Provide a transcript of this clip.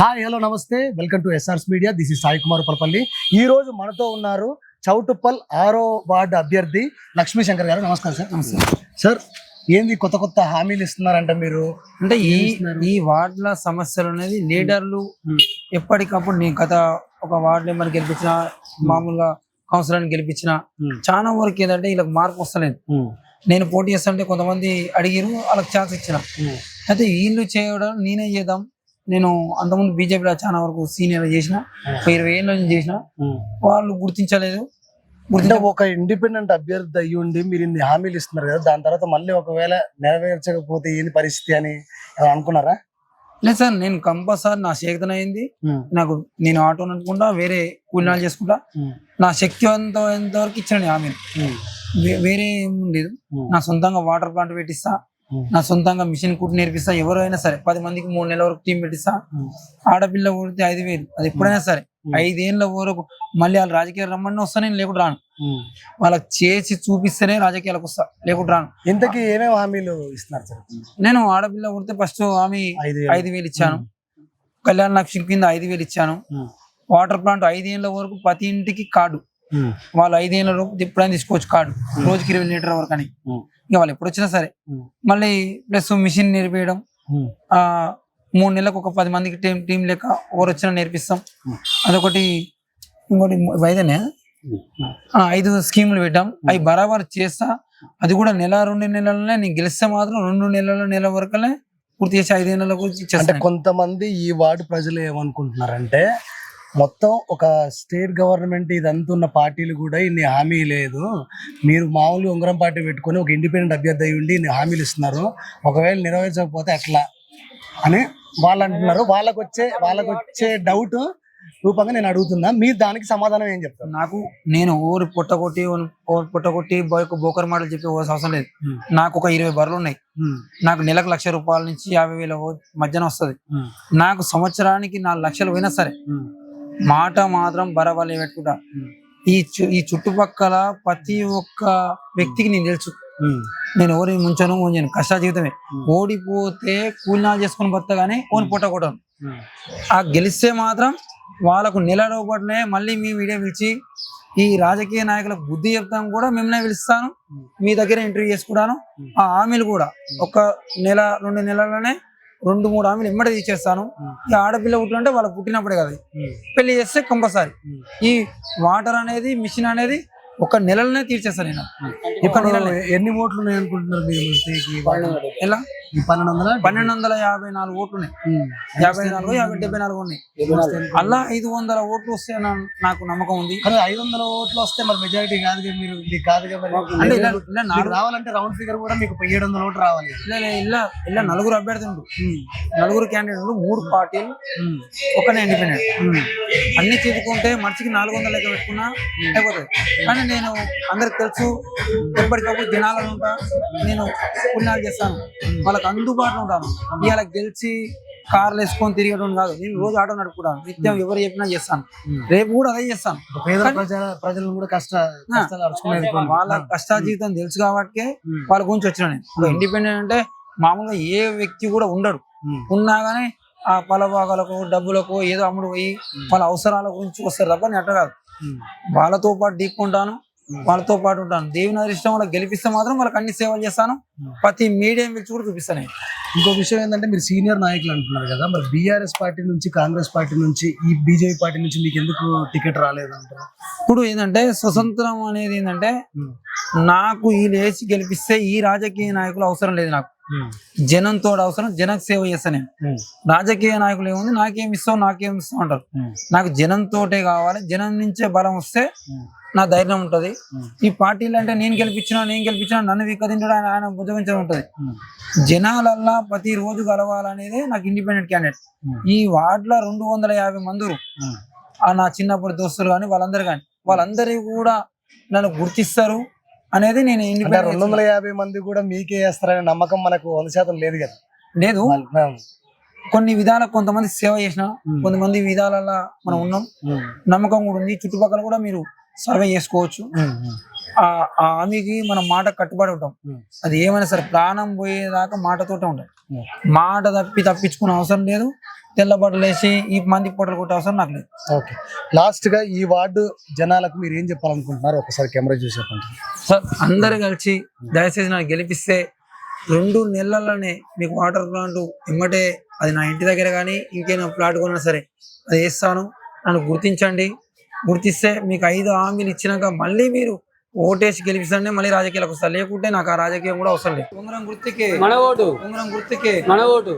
Hi hello namaste. Welcome to SRS media. This is Sai Kumar Palpalli ఈ రోజు మనతో ఉన్నారు చౌటుప్పల్ ఆరో వార్డు అభ్యర్థి లక్ష్మీ శంకర్ గారు. నమస్కారం సార్. సార్ ఏంది కొత్త కొత్త హామీలు ఇస్తున్నారంట మీరు? అంటే ఈ ఈ వార్డుల సమస్యలు అనేది లీడర్లు ఎప్పటికప్పుడు నేను గత ఒక వార్డు మెంబర్ గెలిపించిన మామూలుగా కౌన్సిలర్ గెలిపించిన చాలా వరకు ఏంటంటే వీళ్ళకి మార్పు వస్తలేదు. నేను పోటీ చేస్తుంటే కొంతమంది అడిగిరు వాళ్ళకి ఛాన్స్ ఇచ్చిన. అయితే వీళ్ళు చేయడం నేనే చేద్దాం. నేను అంతకుముందు బీజేపీలో చాలా వరకు సీనియర్ చేసిన ఇరవై ఏళ్ళ నుంచి చేసిన. వాళ్ళు గుర్తించలేదు. అంటే గుర్తించ ఒక ఇండిపెండెంట్ అభ్యర్థి అయ్యి ఉండి మీరు ఇన్ని హామీలు ఇస్తున్నారు కదా దాని తర్వాత మళ్ళీ ఒకవేళ నెరవేర్చకపోతే ఏంది పరిస్థితి అని అనుకున్నారా? లేదు సార్ నేను కంపల్సరీ నా శక్తి అయింది. నాకు నేను ఆటో నడుపుకుంటా వేరే కూలినాలు చేసుకుంటా. నా శక్తి అంత వరకు ఇచ్చాను ఆమె వేరే ఏం లేదు. నా సొంతంగా వాటర్ ప్లాంట్ పెట్టిస్తా. నా సొంతంగా మిషన్ కుట్టి నేర్పిస్తా. ఎవరైనా సరే పది మందికి మూడు నెలల వరకు టీం పెట్టిస్తా. ఆడపిల్ల ఊడితే ఐదు వేలు. అది ఎప్పుడైనా సరే ఐదేళ్ళ వరకు మళ్ళీ వాళ్ళు రాజకీయాలు రమ్మని వస్తా నేను లేకుండా రాను. వాళ్ళకి చేసి చూపిస్తేనే రాజకీయాలకు వస్తా లేకుండా రాను. ఇంతకీ ఏమేమి హామీలు ఇస్తున్నారు సార్? నేను ఆడపిల్ల ఉడితే ఫస్ట్ ఐదు ఐదు వేలు ఇచ్చాను. కళ్యాణ లక్ష్మి కింద ఐదు వేలు ఇచ్చాను. వాటర్ ప్లాంట్ ఐదేళ్ళ వరకు ప్రతి ఇంటికి కార్డు వాళ్ళు ఐదేళ్ళ వరకు ఎప్పుడైనా తీసుకోవచ్చు కార్డు రోజుకి ఇరవై లీటర్ వరకు అని. ఇక వాళ్ళు ఎప్పుడు వచ్చినా సరే మళ్ళీ ప్లస్ మిషన్ నేర్పించడం ఆ మూడు నెలలకు ఒక పది మందికి టీం టీం లెక్క ఎవరు వచ్చినా నేర్పిస్తాం అదొకటి ఇంకోటి వైదనే? ఐదు స్కీములు పెట్టాం. అవి బరాబర్ చేస్తా అది కూడా నెల రెండు నెలలనే నేను గెలిస్తే మాత్రం రెండు నెలల నెల వరకునే పూర్తి చేసి ఐదేళ్ళకు అంటే చేస్తాను. కొంతమంది ఈ వార్డు ప్రజలు ఏమనుకుంటున్నారంటే మొత్తం ఒక స్టేట్ గవర్నమెంట్ ఇదంతా ఉన్న పార్టీలు కూడా ఇన్ని హామీ లేదు. మీరు మామూలు ఉంగరం పార్టీ పెట్టుకొని ఒక ఇండిపెండెంట్ అభ్యర్థి అయి ఉండి ఇన్ని హామీలు ఇస్తున్నారు. ఒకవేళ నెరవేర్చకపోతే ఎట్లా? అని వాళ్ళు అంటున్నారు. వాళ్ళకు వచ్చే వాళ్ళకు వచ్చే డౌట్ రూపంగా నేను అడుగుతున్నా. మీరు దానికి సమాధానం ఏం చెప్తారు? నాకు నేను ఊరు పుట్టగొట్టి పుట్టగొట్టి బోక బోకర్ మాటలు చెప్పి అవసరం లేదు. నాకు ఒక ఇరవై బర్రెలు ఉన్నాయి. నాకు నెలకు లక్ష రూపాయల నుంచి యాభై వేల మధ్యన వస్తుంది. నాకు సంవత్సరానికి నాలుగు లక్షలు పోయినా సరే మాట మాత్రం బరబలే పెట్టుకుంటా. ఈ ఈ చుట్టుపక్కల ప్రతి ఒక్క వ్యక్తికి నేను తెలుసు. నేను ఎవరి ముంచను ముంచాను కష్ట జీవితమే. ఓడిపోతే కూలినాలు చేసుకొని బతా కానీ ఓని పుట్టకూడదు ఆ గెలిస్తే మాత్రం వాళ్ళకు నెల లోపలనే మళ్ళీ మీ వీడియో పిలిచి ఈ రాజకీయ నాయకులకు బుద్ధి చెప్తాం కూడా మిమ్మల్ని పిలుస్తాను. మీ దగ్గర ఇంటర్వ్యూ చేసుకుంటాను. ఆ హామీలు కూడా ఒక నెల రెండు నెలలనే రెండు మూడు హామీలు ఎమ్మడే తీసేస్తాను. ఈ ఆడపిల్ల పుట్టినంటే వాళ్ళకి పుట్టినప్పుడే కదా. పెళ్ళి చేస్తే కంపల్సరీ. ఈ వాటర్ అనేది మిషన్ అనేది ఒక నెలలోనే తీర్చేస్తాను నేను. ఒక ఎన్ని ఓట్లు ఉన్నాయి అనుకుంటున్నారు మీరు? ఎలా? పన్నెండు వందల పన్నెండు వందల యాభై నాలుగు ఓట్లు ఉన్నాయి యాభై నాలుగు యాభై డెబ్బై నాలుగు ఉన్నాయి. అలా ఐదు వందల ఓట్లు వస్తే నాకు నమ్మకం ఉంది. కానీ ఐదు వందల ఓట్లు వస్తే మరి మెజారిటీ కాదు మీరు కాదు అంటే ఇలా నాలుగు రావాలంటే రౌండ్ ఫిగర్ కూడా మీకు ఏడు వందల ఓట్లు రావాలి. ఇలా ఇలా ఇలా నలుగురు అభ్యర్థులు. నలుగురు క్యాండిడేట్లు మూడు పార్టీలు ఒకనే ఇండిపెండెంట్ అన్ని చూసుకుంటే మనిషికి నాలుగు వందల లెక్క పెట్టుకున్నా అయిపోతుంది కానీ నేను అందరికి తెలుసు ఎప్పటికప్పుడు జనాలను ఉంటా నేను పుణ్యాలు చేస్తాను. వాళ్ళకి అందుబాటులో ఉంటాను. ఇవాళ గెలిచి కార్లు వేసుకొని తిరిగడం కాదు. నేను రోజు ఆటో నడుపుకుంటాను. నిత్యం ఎవరు చెప్పినా చేస్తాను. రేపు కూడా అదే చేస్తాను. ప్రజలను కూడా కష్ట వాళ్ళ కష్ట జీవితం తెలుసు కాబట్టి వాళ్ళ గురించి వచ్చిన నేను. ఇండిపెండెంట్ అంటే మామూలుగా ఏ వ్యక్తి కూడా ఉండడు. ఉన్నా గానీ ఆ పొలభాగాలకు డబ్బులకు ఏదో అమ్ముడు పోయి వాళ్ళ అవసరాల గురించి వస్తారు తప్ప నేను అట్లా కాదు. వాళ్ళతో పాటు ఢీక్కుంటాను వాళ్ళతో పాటు ఉంటాను. దేవుని అదృష్టం వాళ్ళకి గెలిపిస్తే మాత్రం వాళ్ళకి అన్ని సేవలు చేస్తాను. ప్రతి మీడియం పిలిచి కూడా చూపిస్తాను. ఇంకో విషయం ఏంటంటే మీరు సీనియర్ నాయకులు అంటున్నారు కదా మరి బీఆర్ఎస్ పార్టీ నుంచి కాంగ్రెస్ పార్టీ నుంచి ఈ బీజేపీ పార్టీ నుంచి మీకు ఎందుకు టికెట్ రాలేదు అంటారు ఇప్పుడు ఏంటంటే స్వతంత్రం అనేది ఏంటంటే నాకు ఈ లేచి గెలిపిస్తే ఈ రాజకీయ నాయకులు అవసరం లేదు నాకు. జనంతో అవసరం జనకు సేవ చేస్తాను. నేను రాజకీయ నాయకులు ఏముంది? నాకేం ఇస్తావు నాకేం ఇస్తావు అంటారు. నాకు జనంతోటే కావాలి జనం నుంచే బలం వస్తే నా ధైర్యం ఉంటది. ఈ పార్టీలు అంటే నేను గెలిపించినా నేను గెలిపించినా నన్ను వికదించడం ఆయన ఆయన బుద్ధగించడం ఉంటది. జనాలల్లా ప్రతి రోజు కలవాలనేది నాకు ఇండిపెండెంట్ క్యాండిడేట్ ఈ వార్డులో రెండు వందల యాభై మందురు ఆ నా చిన్నప్పుడు దోస్తులు కానీ వాళ్ళందరూ కానీ వాళ్ళందరూ కూడా నన్ను గుర్తిస్తారు. అనేది నేను అంటే రెండు వందల యాభై మంది కూడా మీకే వేస్తారనే నమ్మకం మనకు వంద శాతం లేదు కదా. లేదు. కొన్ని విధాల కొంతమంది సేవ చేసిన కొంతమంది విధాలలో మనం ఉన్నాం. నమ్మకం కూడా ఉంది. చుట్టుపక్కల కూడా మీరు సర్వే చేసుకోవచ్చు. ఆ ఆ హామీకి మనం మాట కట్టుబడి ఉంటాం. అది ఏమైనా సరే ప్రాణం పోయేదాకా మాటతోటే ఉండాలి. మాట తప్పి తప్పించుకునే అవసరం లేదు. తెల్లబట్టలు వేసి ఈ మంది పొట్టలు కొట్టే అవసరం నాకు లేదు. ఓకే. లాస్ట్గా ఈ వార్డు జనాలకు మీరు ఏం చెప్పాలనుకుంటున్నారు? ఒకసారి కెమెరా చూసి సార్ అందరు కలిసి దయచేసి నాకు గెలిపిస్తే రెండు నెలల్లోనే మీకు వాటర్ ప్లాంట్ ఎమ్మటే అది నా ఇంటి దగ్గర కానీ ఇంకేనా ప్లాట్ కొన్నా సరే అది వేస్తాను. నన్ను గుర్తించండి. గుర్తిస్తే మీకు ఐదు హామీలు ఇచ్చినాక మళ్ళీ మీరు ఓటేసి గెలిపిస్తే మళ్ళీ రాజకీయాలకు వస్తారు. లేకుంటే నాకు ఆ రాజకీయం కూడా అవసరం లేదు. ఉంగరం గుర్తుకే. మన ఓటు. ఉంగరం గుర్తుకే. మన ఓటు.